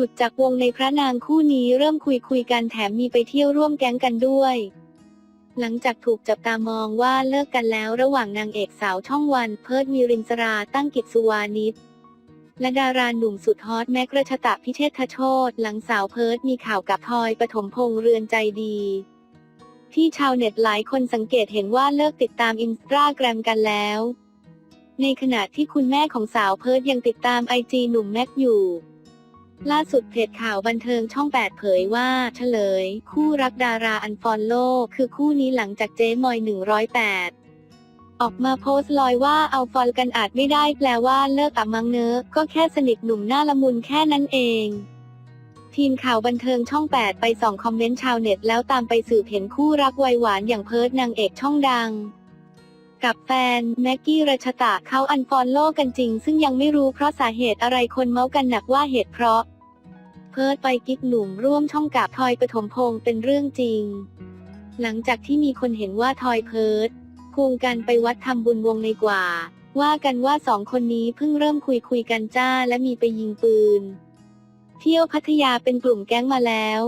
หลุดจากวงในพระนางคู่นี้เริ่มคุยคุยกันแถมมีไปเที่ยวร่วมแก๊งกันด้วย หลังจากถูกจับตามองว่าเลิกกันแล้วระหว่างนางเอกสาวช่องวัน เพิร์ดมีรินสราตั้งกิจสุวานิชและดาราหนุ่มสุดฮอตแม็กระชตะพิเชษฐโชตหลังสาวเพิร์ดมีข่าวกับทอยปฐมพงษ์เรือนใจดี ที่ชาวเน็ตหลายคนสังเกตเห็นว่าเลิกติดตามอินสตาแกรมกันแล้ว ในขณะที่คุณแม่ของสาวเพิร์ดยังติดตามไอจีหนุ่มแม็กอยู่ ล่าสุดเพจข่าวบันเทิงช่อง 8 เผยว่าเฉลย คู่รักดาราอันฟอนโลคือคู่นี้หลังจากเจ๊มอย 108ออกมาโพสต์ลอยว่าเอาฟอนกันอาจไม่ได้แปลว่าเลิกอะมังเนอก็แค่สนิทหนุ่มหน้าละมุนแค่นั้นเอง ทีมข่าวบันเทิงช่อง 8 ไปส่องคอมเมนต์ชาวเน็ตแล้วตามไปสืบเห็นคู่รักวัยหวานอย่างเพิร์ดนางเอกช่องดัง กับแฟนแม็กกี้รัชตะเขาอันฟอลโลกันจริง ซึ่งยังไม่รู้เพราะสาเหตุอะไรคนเมาส์กันหนักว่าเหตุเพราะ เพิร์ดไปกิ๊กหนุ่มร่วมช่องกับทอยปฐมพงษ์เป็นเรื่องจริง หลังจากที่มีคนเห็นว่าทอยเพิร์ดควงกันไปวัดทำบุญวงในกว่า ว่ากันว่าสองคนนี้เพิ่งเริ่มคุยคุยกันจ้าและมีไปยิงปืน เที่ยวพัทยาเป็นกลุ่มแก๊งมาแล้ว